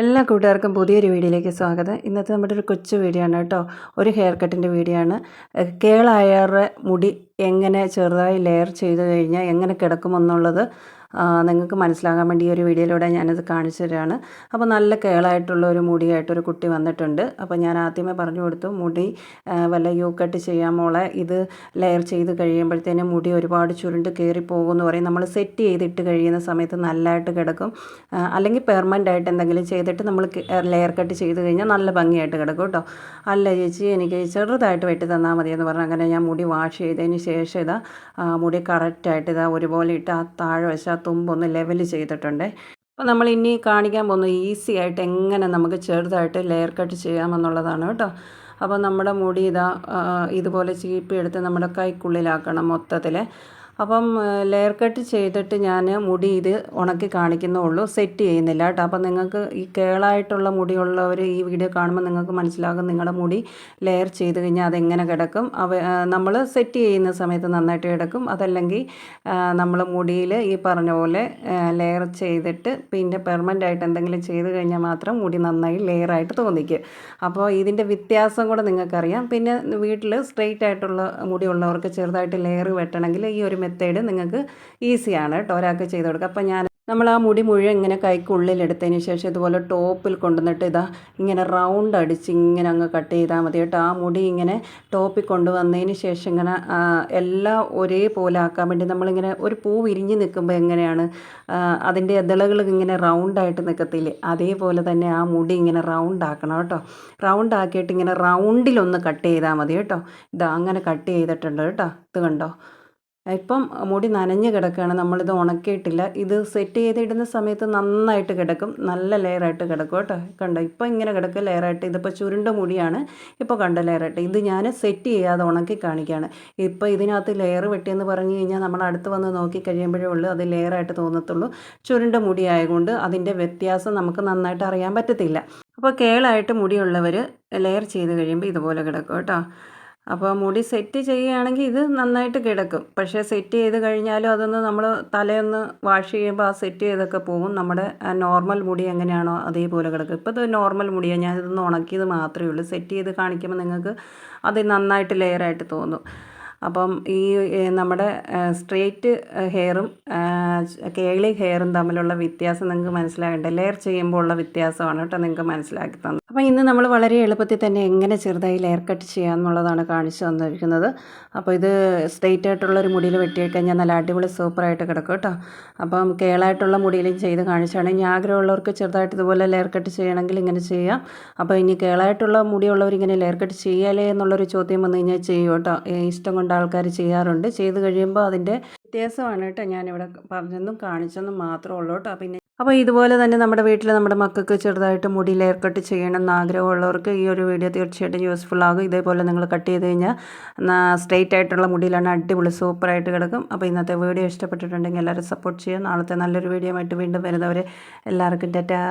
എല്ലാ കൂട്ടുകാർക്കും പുതിയൊരു വീഡിയോയിലേക്ക് സ്വാഗതം. ഇന്നത്തെ നമ്മുടെ ഒരു കൊച്ചു വീഡിയോ ആണ് കേട്ടോ. ഒരു ഹെയർ കട്ടിന്റെ വീഡിയോ ആണ്. കേളായറെ മുടി എങ്ങനെ ചെറുതായി ലെയർ ചെയ്ത് കഴിഞ്ഞാൽ എങ്ങനെ കിടക്കുമെന്നുള്ളത് നിങ്ങൾക്ക് മനസ്സിലാകാൻ വേണ്ടി ഈ ഒരു വീഡിയോയിലൂടെ ഞാനത് കാണിച്ചു തരാണ്. അപ്പോൾ നല്ല കേളായിട്ടുള്ള ഒരു മുടിയായിട്ടൊരു കുട്ടി വന്നിട്ടുണ്ട്. അപ്പോൾ ഞാൻ ആദ്യമേ പറഞ്ഞു കൊടുത്തു മുടി വല്ല യു കട്ട് ചെയ്യാൻ മോളെ. ഇത് ലെയർ ചെയ്ത് കഴിയുമ്പോഴത്തേനും മുടി ഒരുപാട് ചുരുണ്ട് കയറിപ്പോകും പോകുമെന്ന് പറയും. നമ്മൾ സെറ്റ് ചെയ്തിട്ട് കഴിയുന്ന സമയത്ത് നല്ലതായിട്ട് കിടക്കും. അല്ലെങ്കിൽ പെർമനന്റ് ആയിട്ട് എന്തെങ്കിലും ചെയ്തിട്ട് നമ്മൾ ലെയർ കട്ട് ചെയ്ത് കഴിഞ്ഞാൽ നല്ല ഭംഗിയായിട്ട് കിടക്കും കേട്ടോ. അല്ല ചേച്ചി എനിക്ക് ചെറുതായിട്ട് വെട്ടി തന്നാൽ മതി എന്ന് പറഞ്ഞ് അങ്ങനെ ഞാൻ മുടി വാഷ് ചെയ്തതിന് ശേഷം ഇതാ മുടി കറക്റ്റായിട്ട് ഇതാ ഒരുപോലെ ഇട്ട് ആ താഴെ ആ തുമ്പൊന്ന് ലെവൽ ചെയ്തിട്ടുണ്ട്. അപ്പോൾ നമ്മൾ ഇനി കാണിക്കാൻ പോകുന്നത് ഈസി ആയിട്ട് എങ്ങനെ നമുക്ക് ചെറുതായിട്ട് ലെയർ കട്ട് ചെയ്യാമെന്നുള്ളതാണ് കേട്ടോ. അപ്പോൾ നമ്മുടെ മുടി ഇതാ ഇതുപോലെ ചീപ്പി എടുത്ത് നമ്മുടെ കൈക്കുള്ളിലാക്കണം മൊത്തത്തിൽ അപ്പം ലെയർ കട്ട് ചെയ്തിട്ട് ഞാൻ മുടി ഇത് ഉണക്കി കാണിക്കുന്നുള്ളൂ. സെറ്റ് ചെയ്യുന്നില്ല കേട്ടോ. അപ്പം നിങ്ങൾക്ക് ഈ കേളായിട്ടുള്ള മുടിയുള്ളവർ ഈ വീഡിയോ കാണുമ്പോൾ നിങ്ങൾക്ക് മനസ്സിലാകും നിങ്ങളുടെ മുടി ലെയർ ചെയ്ത് കഴിഞ്ഞാൽ അതെങ്ങനെ കിടക്കും. അവ നമ്മൾ സെറ്റ് ചെയ്യുന്ന സമയത്ത് നന്നായിട്ട് കിടക്കും. അതല്ലെങ്കിൽ നമ്മൾ മുടിയിൽ ഈ പറഞ്ഞ പോലെ ലെയർ ചെയ്തിട്ട് പിന്നെ പെർമനന്റ് ആയിട്ട് എന്തെങ്കിലും ചെയ്ത് കഴിഞ്ഞാൽ മാത്രം മുടി നന്നായി ലെയർ ആയിട്ട് തോന്നിക്കും. അപ്പോൾ ഇതിന്റെ വ്യത്യാസം കൂടെ നിങ്ങൾക്കറിയാം. പിന്നെ വീട്ടിൽ സ്ട്രെയിറ്റ് ആയിട്ടുള്ള മുടിയുള്ളവർക്ക് ചെറുതായിട്ട് ലെയർ വെട്ടണമെങ്കിൽ ഈ ഒരു മെത്തേഡ് നിങ്ങൾക്ക് ഈസിയാണ് കേട്ടോ ഒരാൾക്ക് ചെയ്ത് കൊടുക്കുക. അപ്പോൾ ഞാൻ നമ്മൾ ആ മുടി മുഴുവൻ ഇങ്ങനെ കൈക്കുള്ളിലെടുത്തതിന് ശേഷം ഇതുപോലെ ടോപ്പിൽ കൊണ്ടുവന്നിട്ട് ഇതാ ഇങ്ങനെ റൗണ്ട് അടിച്ച് ഇങ്ങനെ അങ്ങ് കട്ട് ചെയ്താൽ മതി കേട്ടോ. ആ മുടി ഇങ്ങനെ ടോപ്പിൽ കൊണ്ടുവന്നതിന് ശേഷം ഇങ്ങനെ എല്ലാം ഒരേപോലെ ആക്കാൻ വേണ്ടി നമ്മളിങ്ങനെ ഒരു പൂ വിരിഞ്ഞ് നിൽക്കുമ്പോൾ എങ്ങനെയാണ് അതിന്റെ ഇതളകൾ ഇങ്ങനെ റൗണ്ടായിട്ട് നിൽക്കത്തില്ലേ? അതേപോലെ തന്നെ ആ മുടി ഇങ്ങനെ റൗണ്ട് ആക്കണം കേട്ടോ. റൗണ്ട് ആക്കിയിട്ട് ഇങ്ങനെ റൗണ്ടിലൊന്ന് കട്ട് ചെയ്താൽ മതി കേട്ടോ. ഇതാ അങ്ങനെ കട്ട് ചെയ്തിട്ടുണ്ട് കേട്ടോ. ഇത് കണ്ടോ? ഇപ്പം മുടി നനഞ്ഞ് കിടക്കുകയാണ്. നമ്മളിത് ഉണക്കിയിട്ടില്ല. ഇത് സെറ്റ് ചെയ്തിടുന്ന സമയത്ത് നന്നായിട്ട് കിടക്കും. നല്ല ലെയറായിട്ട് കിടക്കും കേട്ടോ. കണ്ടോ? ഇപ്പം ഇങ്ങനെ കിടക്കുക ലെയറായിട്ട് ഇതിപ്പോൾ ചുരുണ്ട മുടിയാണ്. ഇപ്പോൾ കണ്ട ലെയറായിട്ട് ഇത് ഞാൻ സെറ്റ് ചെയ്യാതെ ഉണക്കി കാണിക്കുകയാണ്. ഇപ്പോൾ ഇതിനകത്ത് ലെയർ വെട്ടിയെന്ന് പറഞ്ഞു കഴിഞ്ഞാൽ നമ്മൾ അടുത്ത് വന്ന് നോക്കി കഴിയുമ്പോഴേ ഉള്ളൂ. അത് ലെയറായിട്ട് തോന്നത്തുള്ളൂ. ചുരുണ്ട മുടി ആയതുകൊണ്ട് അതിന്റെ വ്യത്യാസം നമുക്ക് നന്നായിട്ട് അറിയാൻ പറ്റത്തില്ല. അപ്പോൾ കേളായിട്ട് മുടിയുള്ളവർ ലെയർ ചെയ്ത് കഴിയുമ്പോൾ ഇതുപോലെ കിടക്കും കേട്ടോ. അപ്പോൾ മുടി സെറ്റ് ചെയ്യുകയാണെങ്കിൽ ഇത് നന്നായിട്ട് കിടക്കും. പക്ഷേ സെറ്റ് ചെയ്ത് കഴിഞ്ഞാലും അതൊന്ന് നമ്മൾ തലയൊന്ന് വാഷ് ചെയ്യുമ്പോൾ ആ സെറ്റ് ചെയ്തൊക്കെ പോകും. നമ്മുടെ നോർമൽ മുടി എങ്ങനെയാണോ അതേപോലെ കിടക്കും. ഇപ്പോൾ ഇത് നോർമൽ മുടിയാണ് ഞാൻ ഇതൊന്ന് ഉണക്കിയത് മാത്രമേ ഉള്ളൂ. സെറ്റ് ചെയ്ത് കാണിക്കുമ്പോൾ നിങ്ങൾക്ക് അത് നന്നായിട്ട് ലെയറായിട്ട് തോന്നും. അപ്പം ഈ നമ്മുടെ സ്ട്രെയിറ്റ് ഹെയറും കേളി ഹെയറും തമ്മിലുള്ള വ്യത്യാസം നിങ്ങൾക്ക് മനസ്സിലാകേണ്ട? ലെയർ ചെയ്യുമ്പോൾ ഉള്ള വ്യത്യാസമാണ് കേട്ടോ നിങ്ങൾക്ക് മനസ്സിലാക്കി തന്നത്. അപ്പോൾ ഇന്ന് നമ്മൾ വളരെ എളുപ്പത്തിൽ തന്നെ എങ്ങനെ ചെറുതായി ലെയർ കട്ട് ചെയ്യാമെന്നുള്ളതാണ് കാണിച്ചു തന്നിരിക്കുന്നത്. അപ്പോൾ ഇത് സ്ട്രെയിറ്റ് ആയിട്ടുള്ള ഒരു മുടിയിൽ വെട്ടിക്കഴിഞ്ഞാൽ നല്ല അടിപൊളി സൂപ്പറായിട്ട് കിടക്കും കേട്ടോ. അപ്പം കേളായിട്ടുള്ള മുടിയിലും ചെയ്ത് കാണിച്ചാണ് ഇനി ആഗ്രഹമുള്ളവർക്ക് ചെറുതായിട്ട് ഇതുപോലെ ലെയർ കട്ട് ചെയ്യണമെങ്കിൽ ഇങ്ങനെ ചെയ്യാം. അപ്പോൾ ഇനി കേളായിട്ടുള്ള മുടിയുള്ളവർ ഇങ്ങനെ ലെയർ കട്ട് ചെയ്യാലേ എന്നുള്ളൊരു ചോദ്യം വന്നു കഴിഞ്ഞാൽ ചെയ്യും കേട്ടോ. ഇഷ്ടം കൊണ്ട് ആൾക്കാർ ചെയ്യാറുണ്ട്. ചെയ്ത് കഴിയുമ്പോൾ അതിന്റെ വ്യത്യാസമാണ് കേട്ടോ. ഞാനിവിടെ പറഞ്ഞെന്നും കാണിച്ചെന്നും മാത്രമേ ഉള്ളൂ കേട്ടോ. പിന്നെ അപ്പോൾ ഇതുപോലെ തന്നെ നമ്മുടെ വീട്ടിൽ നമ്മുടെ മക്കൾക്ക് ചെറുതായിട്ട് മുടി ലെയർ കട്ട് ചെയ്യണം എന്ന് ആഗ്രഹമുള്ളവർക്ക് ഈ ഒരു വീഡിയോ തീർച്ചയായിട്ടും യൂസ്ഫുൾ ആകും. ഇതേപോലെ നിങ്ങൾ കട്ട് ചെയ്ത് കഴിഞ്ഞാൽ സ്ട്രെയിറ്റ് ആയിട്ടുള്ള മുടിയിലാണ് അടിപൊളി സൂപ്പറായിട്ട് കിടക്കും. അപ്പോൾ ഇന്നത്തെ വീഡിയോ ഇഷ്ടപ്പെട്ടിട്ടുണ്ടെങ്കിൽ എല്ലാവരും സപ്പോർട്ട് ചെയ്യുക. നാളത്തെ നല്ലൊരു വീഡിയോ ആയിട്ട് വീണ്ടും വരുന്നവരെ എല്ലാവർക്കും ടാറ്റാ.